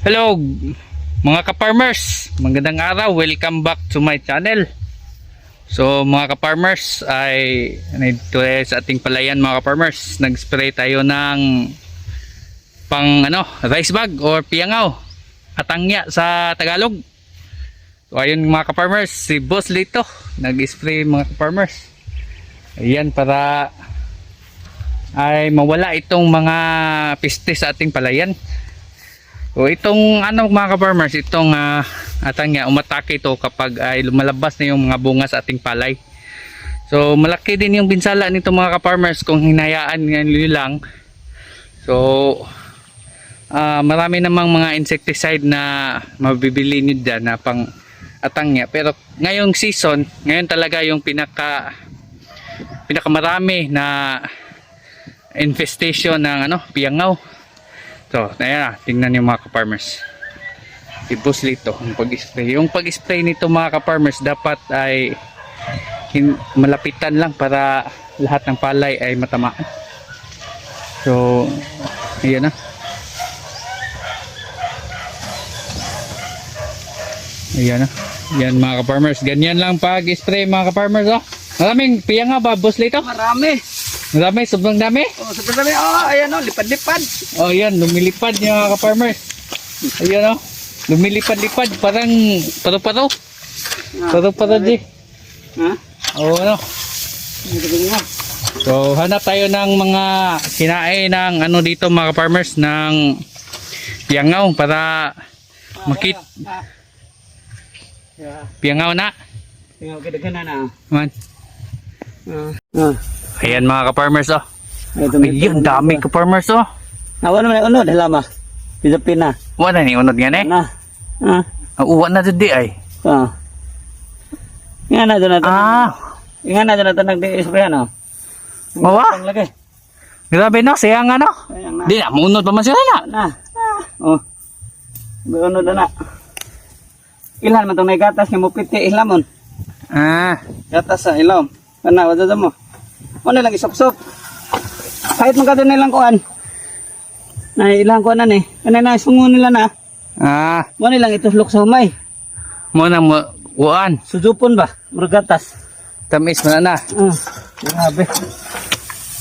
Hello mga ka-farmers, magandang araw, welcome back to my channel. So mga ka-farmers ay nandito tayo sa ating palayan mga ka-farmers. Nag-spray tayo ng pang ano, rice bag or piangaw atangya sa Tagalog. So ayun mga ka-farmers, si Boss Lito nag-spray mga ka-farmers. Ayan para ay mawala itong mga piste sa ating palayan. O itong ano mga ka-farmers, itong uh, atangya, umatake ito kapag ay lumalabas na yung mga bunga sa ating palay. So malaki din yung binsala nito mga ka-farmers kung hinayaan nyo lang. So ah, marami namang mga insecticide na mabibili nyo dyan na pang atangya. Pero ngayong season, ngayon talaga yung pinaka pinakamarami na infestation ng ano, piyangaw. So, ayan na, tingnan niyo mga ka-farmers. Ibus lito, yung pag-spray. Yung pag-spray nito mga ka-farmers, dapat ay malapitan lang para lahat ng palay ay matamaan. So, ayan na. Ayan na. Yan mga ka-farmers. Ganyan lang pag-spray mga ka-farmers. Oh. Maraming piyanga ba, boss lito? Marami. Marami, sobrang dami. Oh, sobrang dami. Oh, ayan oh, lipad-lipad. Oh, yan, lumilipad yung mga ka-farmers. Ayan oh. Lumilipad-lipad, parang paro-paro. Paro-paro di. Ha? Oh, ano. So, hanap tayo ng mga kinain ng ano dito mga ka-farmers ng piangaw para makit Ah. Piangaw na. Tingnan ko na na. Man. Ah. Ah. Ayan mga ka-farmers oh. Ayan, dami ka-farmers oh. Nawa naman unod, halama. Pilipin na. Wala ni unod nga eh. Na. Ah. Ang uwan na di ay. Ah. Nga na doon na Ah, Nga na doon na ito nag-display ano. Mawa? Ang lagi. grabe no, sayang ano. Ayan na. Di na, munod pa man sila na. Na. Oh. Unod na na. Ilan man itong may gatas nga mo piti ilamon. Ah, Gatas sa ilom. Kana, wala mo. Ano lang isop-sop. Kahit magkado nilang kuan. Na ilang kuan na ni. Kana na sungo nila na. ah, Mo nilang ituslok sa humay. mo na mo, uwan. Sujupon ba? Murag gatas. Tamis mo na na. Ah, grabe.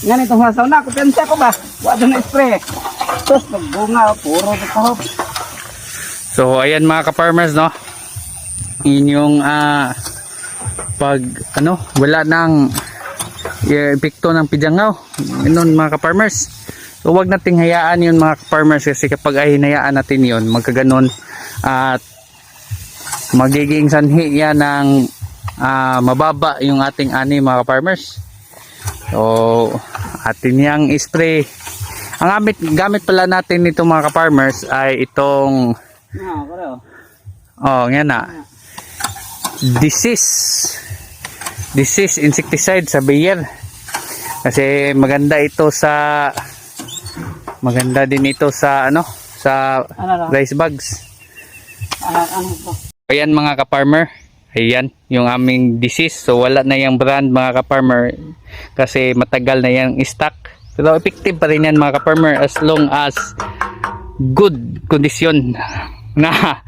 Yan itong hasaw na. Kupensya ko ba? Wala na spray. Tapos nagbunga. Puro pa. So, ayan mga ka-farmers, no? Inyong, ah, pag, ano, wala nang epekto ng pijangaw. Yun mga ka-farmers. So, wag nating hayaan yun mga ka-farmers kasi kapag ay hinayaan natin yun, magkaganon at magiging sanhi yan ng ah, mababa yung ating ani mga ka-farmers. So, atin yang spray. Ang gamit, gamit pala natin nito mga ka-farmers ay itong Ah, pare. Oh, nga na. Disease. Disease insecticide sa bayer. Kasi maganda ito sa maganda din ito sa ano sa Ano rice bags. Ano po? Ayan mga ka-farmer. Ayan yung aming disease. So wala na yung brand mga ka-farmer kasi matagal na yung stock. Pero effective pa rin yan mga ka-farmer as long as good condition na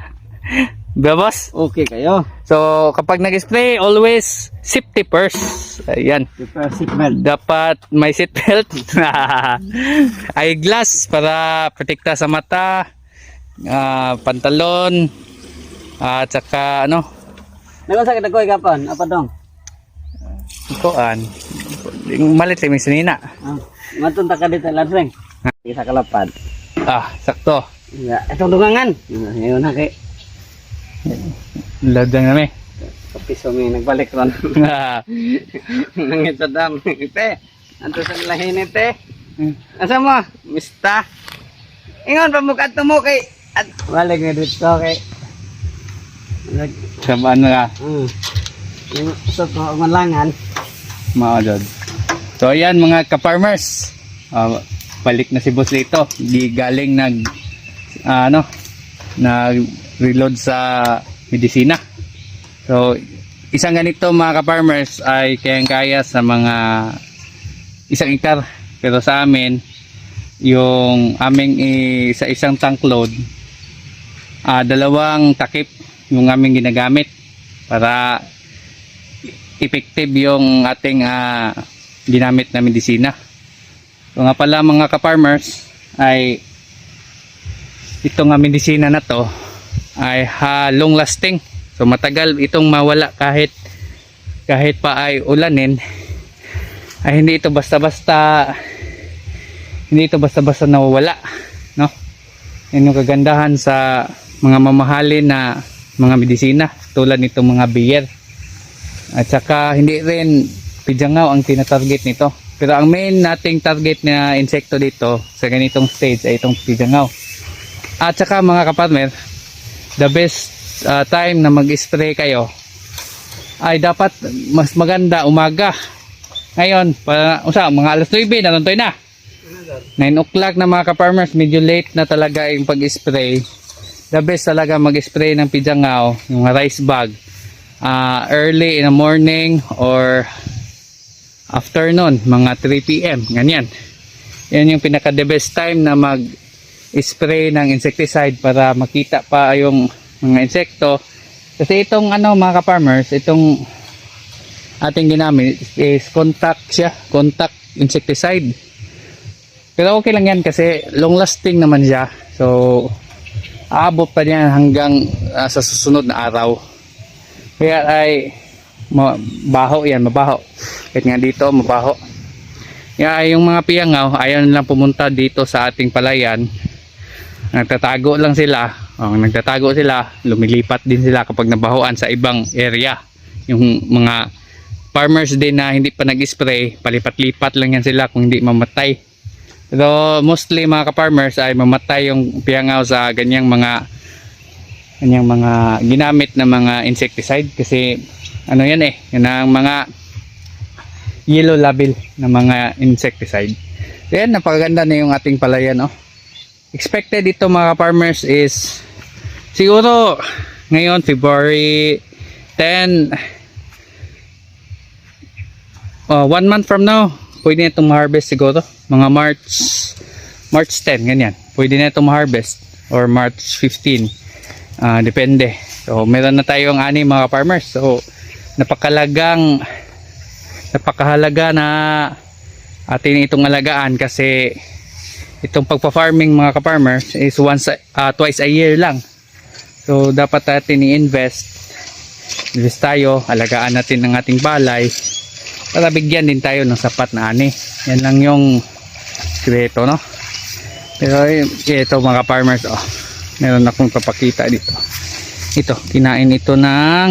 Babos? Okay kayo. So, kapag nag-spray, always safety first. Ayan. Seatbelt. Dapat may seatbelt. Eyeglass para protekta sa mata. ah, pantalon. At saka, ano, Nagkasa kita ko kapon. Apa dong? ikuan. Malit lang yung sinina. Ah, matunta ka dito laseng. Isa kalapad. Ah, sakto. Ya, itong dungangan. Ngayon na kay Ladang kami. kapiso may nagbalik ron. Nangit sa dam. Ite, anto sa lahin ite. Asa mo? Mista. Ingon pa mo kadto mo kay at balik nga dito kay Nag Sabaan na ka. mm. Yung usap ko ang malangan. Mga dod. So ayan mga ka-farmers. Ah, balik na si Boss Lito. Di galing nag ah, ano nag reload sa medisina. So isang ganito mga ka-farmers ay kayang kaya sa mga isang ikar. Pero sa amin yung aming sa isang tank load ah, dalawang takip yung aming ginagamit para effective yung ating ah, ginamit na medisina. So nga pala mga ka-farmers ay itong ah, medisina na to ay ha, long lasting. So matagal itong mawala kahit kahit pa ay ulanin. Ay hindi ito basta-basta hindi ito basta-basta nawawala no? Yan yung kagandahan sa mga mamahalin na mga medisina tulad nitong mga beer. At saka hindi rin pijangaw ang tinatarget nito. Pero ang main nating target na insekto dito sa ganitong stage ay itong pijangaw at saka mga kapartner the best uh, time na mag-spray kayo ay dapat mas maganda umaga. Ngayon para usa mga alas 9 na tayo na. 9 o'clock na mga ka-farmers medyo late na talaga yung pag-spray. The best talaga mag-spray ng pijangaw yung rice bag ah, early in the morning or afternoon mga 3 p.m. ganyan. Yan yung pinaka the best time na mag spray ng insecticide para makita pa yung mga insekto. Kasi itong ano mga ka-farmers itong ating ginamit is contact siya contact insecticide. Pero okay lang yan kasi long lasting naman siya. So aabot pa niyan hanggang ah, sa susunod na araw. Kaya ay mabaho yan mabaho. Kahit nga dito mabaho. Kaya yung mga piyangaw ayaw nilang pumunta dito sa ating palayan nagtatago lang sila. Oh, nagtatago sila. Lumilipat din sila kapag nabahoan sa ibang area. Yung mga farmers din na hindi pa nag-spray palipat-lipat lang yan sila kung hindi mamatay. Pero mostly mga ka-farmers ay mamatay yung piyangaw sa ganyang mga ganyang mga ginamit na mga insecticide. Kasi ano yan eh yan ang mga yellow label na mga insecticide. Yan napakaganda na yung ating palayan oh expected ito mga farmers is siguro ngayon February 10 oh, one month from now pwede na itong ma-harvest siguro. Mga March March 10 ganyan. Pwede na itong ma-harvest or March 15 Ah, depende. So meron na tayong ani mga farmers so napakalagang napakahalaga na atin itong alagaan kasi itong pagpa-farming mga ka-farmers is once ah, twice a year lang. So dapat natin i-invest. Invest tayo alagaan natin ng ating balay para bigyan din tayo ng sapat na ani. Yan lang yung sikreto no? Pero eh, ito mga farmers oh meron akong papakita dito. Ito kinain ito ng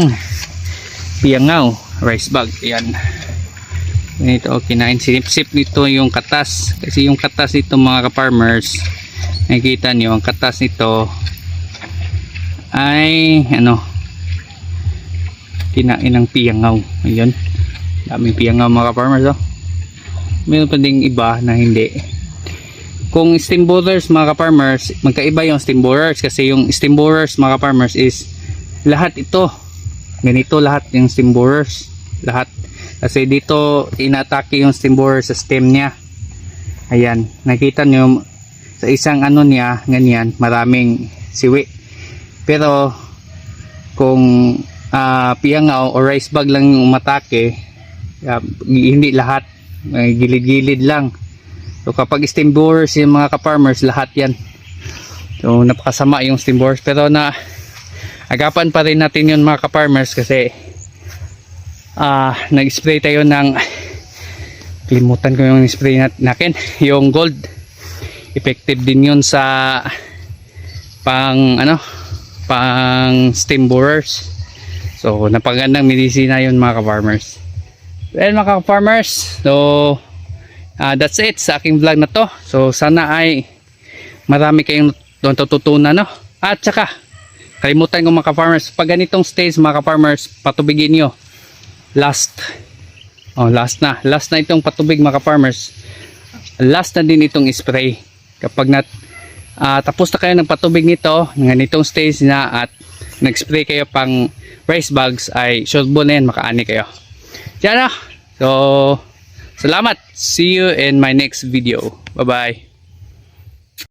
piyangaw rice bag. Yan ito kinain sinip-sip nito yung katas. Kasi yung katas nito mga ka-farmers nakikita niyo ang katas nito ay ano kinain ng piyangaw. Ayun. Daming piyangaw mga ka-farmers oh. Meron pa ding iba na hindi. Kung steam borers mga ka-farmers magkaiba yung steam borers kasi yung steam borers mga ka-farmers is lahat ito. Ganito lahat yung steam borers lahat kasi dito inatake yung steam borer sa stem niya ayan nakita nyo sa isang ano niya ganyan maraming siwi pero kung ah, piyangaw o rice bag lang yung umatake ah, hindi lahat gilid-gilid lang So kapag steam borers yung mga ka-farmers, lahat yan. So napakasama yung steam borers. Pero na agapan pa rin natin yun mga ka-farmers kasi ah nag-spray tayo ng kalimutan ko yung spray nat natin. Yung gold. Effective din yun sa pang ano pang steam borers. So napagandang medisina yun mga ka-farmers. Well mga ka-farmers, so Ah, that's it sa aking vlog na to. So sana ay marami kayong natututunan no. At saka kalimutan ko mga farmers pag ganitong stage mga farmers patubigin nyo. Last. Oh, last na. Last na itong patubig mga farmers. Last na din itong spray. Kapag nat ah, tapos na kayo ng patubig nito, ng ganitong stage na at nag-spray kayo pang rice bags ay sure na yan makaani kayo. Diyan na. So Salamat. See you in my next video. Bye-bye.